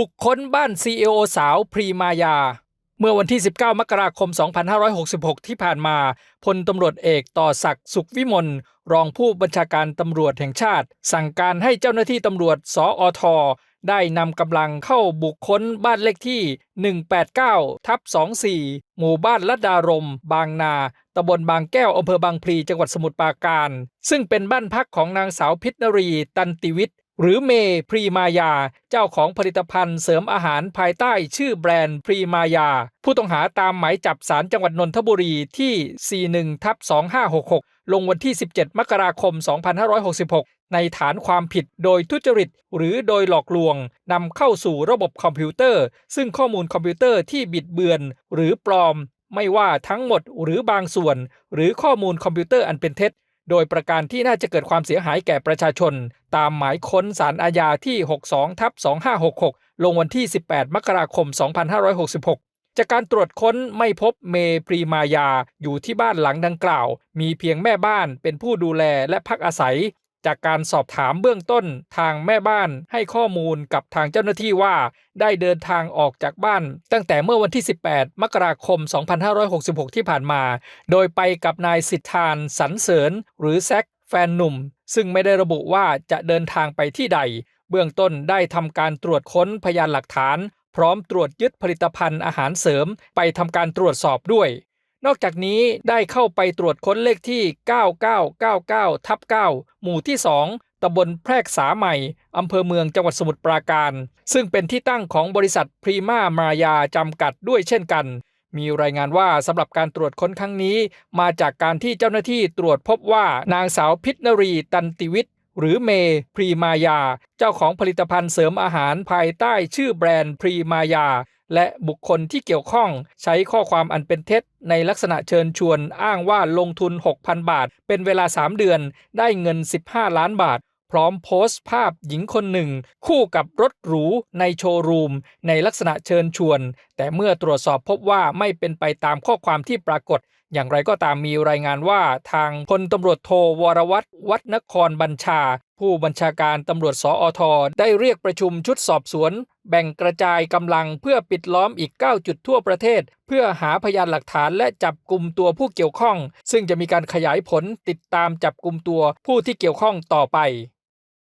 บุกค้นบ้าน CEO สาวพรีมายา เมื่อวันที่ 19 มกราคม 2566 ที่ผ่านมาพลตำรวจเอกต่อศักดิ์สุขวิมลรองผู้บัญชาการตำรวจแห่งชาติ สั่งการให้เจ้าหน้าที่ตำรวจสอทได้นำกำลังเข้าบุคคลบ้านเลขที่ 189 ทับ 24 หมู่บ้านลัดดารม บางนา ตำบลบางแก้วอำเภอบางพลี จังหวัดสมุทรปราการ ซึ่งเป็นบ้านพักของนางสาวพิษนรี ตันติวิทย์ หรือเมพรีมายา เจ้าของผลิตภัณฑ์เสริมอาหารภายใต้ชื่อแบรนด์พรีมายา ผู้ต้องหาตามหมายจับสารจังหวัดนนทบุรีที่ 41ทับ2566 ลงวันที่ 17 มกราคม 2566 ในฐานความผิดโดยทุจริต หรือโดยหลอกลวงนำเข้าสู่ระบบคอมพิวเตอร์ ซึ่งข้อมูลคอมพิวเตอร์ที่บิดเบือน หรือปลอม ไม่ว่าทั้งหมดหรือบางส่วน หรือข้อมูลคอมพิวเตอร์อันเป็นเท็จ โดยประการที่น่าจะเกิดความเสียหายแก่ประชาชน ตามหมายค้นสารอาญาที่ 62ทับ2566 ลงวันที่ 18 มกราคม 2566 จากการตรวจค้นไม่พบเมปรีมายาอยู่ที่บ้านหลังดังกล่าว มีเพียงแม่บ้านเป็นผู้ดูแลและพักอาศัย จากการสอบถามเบื้องต้นทางแม่บ้านให้ข้อมูลกับทางเจ้าหน้าที่ว่า ได้เดินทางออกจากบ้าน ตั้งแต่เมื่อวันที่ 18 มกราคม 2566 ที่ผ่านมา โดยไปกับนายสิทธานสันเสริญ หรือแซกแฟนหนุ่ม ซึ่งไม่ได้ระบุว่าจะเดินทางไปที่ใด เบื้องต้นได้ทำการตรวจค้นพยานหลักฐาน พร้อมตรวจยึดผลิตภัณฑ์อาหารเสริม ไปทำการตรวจสอบด้วย นอกจากนี้ได้เข้าไปตรวจค้นเลขที่ 9999ทับ9หมู่ที่ 2ตำบลแพรกษาใหม่ อำเภอเมืองจังหวัดสมุทรปราการ ซึ่งเป็นที่ตั้งของบริษัทพรีมามายาจำกัดด้วยเช่นกัน มีรายงานว่าสำหรับการตรวจค้นครั้งนี้ มาจากการที่เจ้าหน้าที่ตรวจพบว่านางสาวพิษนรีตันติวิทย์หรือเมพรีมายา เจ้าของผลิตภัณฑ์เสริมอาหารภายใต้ชื่อแบรนด์พรีมายา และบุคคลที่เกี่ยวข้องใช้ข้อความอันเป็นเท็จ ในลักษณะเชิญชวนอ้างว่าลงทุน 6,000 บาท เป็นเวลา 3 เดือน ได้เงิน 15 ล้านบาท พร้อมโพสต์ภาพหญิงคนหนึ่ง คู่กับรถหรูในโชว์รูม ในลักษณะเชิญชวน แต่เมื่อตรวจสอบพบว่าไม่เป็นไปตามข้อความที่ปรากฏ อย่างไรก็ตามมีรายงานว่าทางพลตำรวจโทวรวัตรวัดนครบัญชา ผู้บัญชาการตำรวจสอทได้เรียกประชุมชุดสอบสวน แบ่งกระจายกำลังเพื่อปิดล้อมอีก 9 จุดทั่วประเทศ เพื่อหาพยานหลักฐานและจับกลุ่มตัวผู้เกี่ยวข้อง ซึ่งจะมีการขยายผลติดตามจับกลุ่มตัวผู้ที่เกี่ยวข้องต่อไป